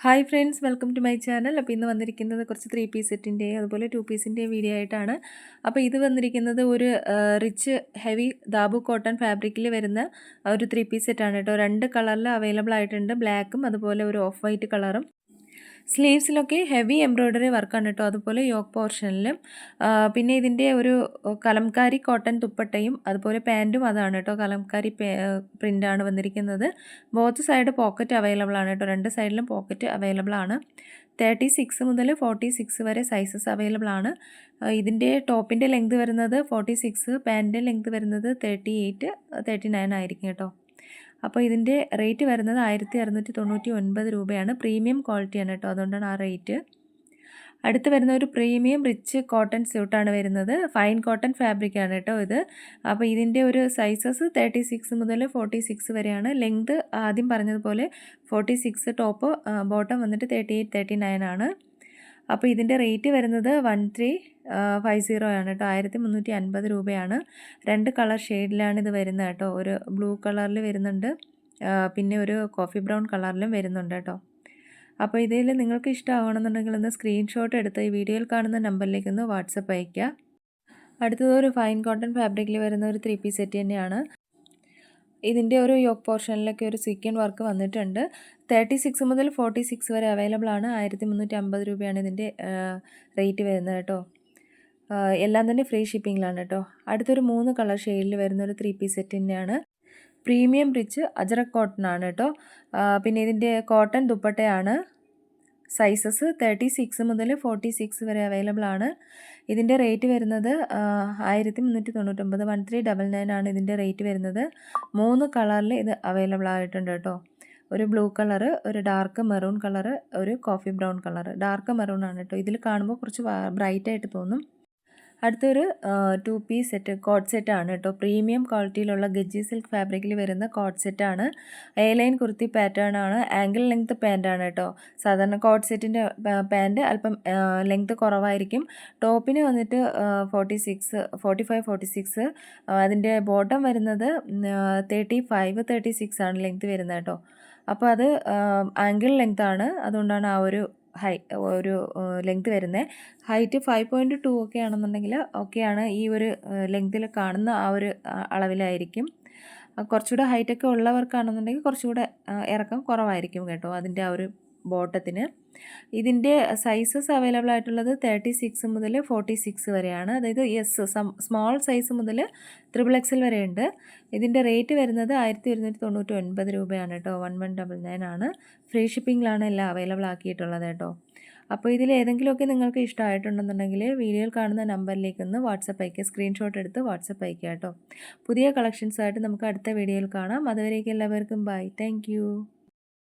Hi friends welcome to my channel അപ്പോൾ ഇന്ന് വന്നിരിക്കുന്നത് കുറച്ച് ത്രീ പീസ് സെറ്റിന്റെ അതുപോലെ ടു പീസിന്റെ വീഡിയോ ആയിട്ടാണ്. അപ്പോൾ ഇത് വന്നിരിക്കുന്നത് ഒരു റിച്ച് ഹെവി ദാബു കോട്ടൺ ഫാബ്രിക്കിൽ വരുന്ന ഒരു ത്രീ പീസ് സെറ്റാണ് കേട്ടോ. രണ്ട് കളറിൽ അവൈലബിൾ ആയിട്ടുണ്ട്. ബ്ലാക്കും അതുപോലെ ഒരു ഓഫ് വൈറ്റ് കളറും സ്ലീവ്സിലൊക്കെ ഹെവി എംബ്രോയ്ഡറി വർക്കാണ് കേട്ടോ അതുപോലെ യോക്ക് പോർഷനിലും. പിന്നെ ഇതിന്റെ ഒരു കലംകാരി കോട്ടൺ തുപ്പട്ടയും അതുപോലെ പാന്റും അതാണ് കേട്ടോ കലംകാരി പ്രിന്റാണ് വന്നിരിക്കുന്നത്. ബോത്ത് സൈഡ് പോക്കറ്റ് അവൈലബിൾ ആണ് കേട്ടോ. രണ്ട് സൈഡിലും പോക്കറ്റ് അവൈലബിൾ ആണ്. തേർട്ടി സിക്സ് മുതൽ ഫോർട്ടി സിക്സ് വരെ സൈസസ് അവൈലബിൾ ആണ്. ഇതിന്റെ ടോപ്പിന്റെ ലെങ്ത് വരുന്നത് ഫോർട്ടി സിക്സ് പാന്റിന്റെ ലെങ്ത് വരുന്നത് തേർട്ടി എയ്റ്റ് തേർട്ടി നയൻ ആയിരിക്കും കേട്ടോ. അപ്പോൾ ഇതിന്റെ റേറ്റ് വരുന്നത് ആയിരത്തി അറുന്നൂറ്റി തൊണ്ണൂറ്റി ഒൻപത് രൂപയാണ്. പ്രീമിയം ക്വാളിറ്റിയാണ് കേട്ടോ. അതുകൊണ്ടാണ് ആ റേറ്റ്. അടുത്ത് വരുന്ന ഒരു പ്രീമിയം റിച്ച് കോട്ടൺ സ്യൂട്ടാണ് വരുന്നത്. ഫൈൻ കോട്ടൺ ഫാബ്രിക്കാണ് കേട്ടോ ഇത്. അപ്പോൾ ഇതിന്റെ ഒരു സൈസസ് തേർട്ടി സിക്സ് മുതൽ ഫോർട്ടി സിക്സ് വരെയാണ്. ലെങ്ത് ആദ്യം പറഞ്ഞതുപോലെ ഫോർട്ടി സിക്സ് ടോപ്പ് ബോട്ടം വന്നിട്ട് തേർട്ടി എയ്റ്റ് തേർട്ടി നയൻ ആണ്. അപ്പോൾ ഇതിന്റെ റേറ്റ് വരുന്നത് വൺ ത്രീ ഫൈവ് സീറോ ആണ് കേട്ടോ ആയിരത്തി മുന്നൂറ്റി അൻപത് രൂപയാണ്. രണ്ട് കളർ ഷെയ്ഡിലാണ് ഇത് വരുന്നത് കേട്ടോ ഒരു ബ്ലൂ കളറിൽ വരുന്നുണ്ട്. പിന്നെ ഒരു കോഫി ബ്രൗൺ കളറിലും വരുന്നുണ്ട് കേട്ടോ അപ്പോൾ ഇതിൽ നിങ്ങൾക്ക് ഇഷ്ടമാവണമെന്നുണ്ടെങ്കിൽ ഒന്ന് സ്ക്രീൻഷോട്ട് എടുത്ത് ഈ വീഡിയോയിൽ കാണുന്ന നമ്പറിലേക്ക് ഒന്ന് വാട്സപ്പ് അയയ്ക്കുക അടുത്തത് ഒരു ഫൈൻ കോട്ടൺ ഫാബ്രിക്കിൽ വരുന്ന ഒരു ത്രീ പീസ് സെറ്റ് തന്നെയാണ്. ഇതിന്റെ ഒരു യോക്ക് പോർഷനിലൊക്കെ ഒരു സീക്വൻ വർക്ക് വന്നിട്ടുണ്ട്. തേർട്ടി സിക്സ് മുതൽ ഫോർട്ടി സിക്സ് വരെ അവൈലബിൾ ആണ്. ആയിരത്തി മുന്നൂറ്റി അമ്പത് രൂപയാണ് ഇതിന്റെ റേറ്റ് വരുന്നത് കേട്ടോ എല്ലാം തന്നെ ഫ്രീ ഷിപ്പിങ്ങിലാണ് കേട്ടോ. അടുത്തൊരു മൂന്ന് കളർ ഷെയ്ഡിൽ വരുന്ന ഒരു ത്രീ പീസ് സെറ്റ് തന്നെയാണ്. പ്രീമിയം റിച്ച് അജറക് കോട്ടൺ ആണ് കേട്ടോ. പിന്നെ ഇതിന്റെ കോട്ടൺ ദുപ്പട്ടയാണ്. സൈസസ് തേർട്ടി സിക്സ് മുതൽ ഫോർട്ടി സിക്സ് വരെ അവൈലബിൾ ആണ്. ഇതിന്റെ റേറ്റ് വരുന്നത് ആയിരത്തി മുന്നൂറ്റി തൊണ്ണൂറ്റൊമ്പത് വൺ ത്രീ ഡബിൾ നയൻ ആണ് ഇതിന്റെ റേറ്റ് വരുന്നത്. മൂന്ന് കളറിൽ ഇത് അവൈലബിൾ ആയിട്ടുണ്ട് കേട്ടോ. ഒരു ബ്ലൂ കളറ് ഒരു ഡാർക്ക് മെറൂൺ കളറ് ഒരു coffee brown colour dark maroon ആണ് കേട്ടോ. ഇതിൽ കാണുമ്പോൾ കുറച്ച് ബ്രൈറ്റ് ആയിട്ട് തോന്നും. അടുത്തൊരു ടു പീസ് സെറ്റ് കോട്ട് സെറ്റാണ് കേട്ടോ. പ്രീമിയം ക്വാളിറ്റിയിലുള്ള ഗജ്ജി സിൽക്ക് ഫാബ്രിക്കിൽ വരുന്ന കോട്ട് സെറ്റാണ് എ ലൈൻ കുർത്തി പാറ്റേൺ ആണ്. ആംഗിൾ ലെങ്ത് പാന്റാണ് കേട്ടോ. സാധാരണ കോട്ട് സെറ്റിന്റെ പാന്റ് അല്പം ലെങ്ത് കുറവായിരിക്കും. ടോപ്പിന് വന്നിട്ട് forty six forty five forty six അതിന്റെ ബോട്ടം വരുന്നത് തേർട്ടി ഫൈവ് തേർട്ടി സിക്സ് ആണ് ലെങ്ത് വരുന്നത് കേട്ടോ. അപ്പോൾ അത് ആംഗിൾ ലെങ്ത് ആണ്. അതുകൊണ്ടാണ് ആ ഒരു ഹൈ ഒരു ലെങ്ത് വരുന്നത് ഹൈറ്റ് ഫൈവ് പോയിന്റ് ടു ഒക്കെ ആണെന്നുണ്ടെങ്കിൽ ഒക്കെയാണ് ഈ ഒരു ലെങ്തിൽ കാണുന്ന ആ ഒരു അളവിലായിരിക്കും. കുറച്ചുകൂടെ ഹൈറ്റൊക്കെ ഉള്ളവർക്കാണെന്നുണ്ടെങ്കിൽ കുറച്ചുകൂടെ ഇറക്കം കുറവായിരിക്കും കേട്ടോ. അതിന്റെ ആ ഒരു ബോട്ടത്തിന്. ഇതിന്റെ സൈസസ് അവൈലബിൾ ആയിട്ടുള്ളത് തേർട്ടി സിക്സ് മുതൽ ഫോർട്ടി സിക്സ് വരെയാണ്. അതായത് എസ് സ്മോൾ സൈസ് മുതൽ ത്രിപിൾ എക്സൽ വരെയുണ്ട് ഇതിന്റെ റേറ്റ് വരുന്നത് ആയിരത്തി ഒരുന്നൂറ്റി തൊണ്ണൂറ്റി ഒൻപത് രൂപയാണ് കേട്ടോ. വൺ വൺ ഡബിൾ നയൻ ആണ്. ഫ്രീ ഷിപ്പിങ്ങിലാണ് എല്ലാം അവൈലബിൾ ആക്കിയിട്ടുള്ളത് കേട്ടോ. അപ്പോൾ ഇതിൽ ഏതെങ്കിലുമൊക്കെ നിങ്ങൾക്ക് ഇഷ്ടമായിട്ടുണ്ടെന്നുണ്ടെങ്കിൽ വീഡിയോയിൽ കാണുന്ന നമ്പറിലേക്ക് ഒന്ന് വാട്സപ്പ് അയക്കുക. സ്ക്രീൻഷോട്ട് എടുത്ത് വാട്സപ്പ് അയക്കുക കേട്ടോ. പുതിയ കളക്ഷൻസായിട്ട് നമുക്ക് അടുത്ത വീഡിയോയിൽ കാണാം. അതുവരേക്കും എല്ലാവർക്കും ബൈ താങ്ക്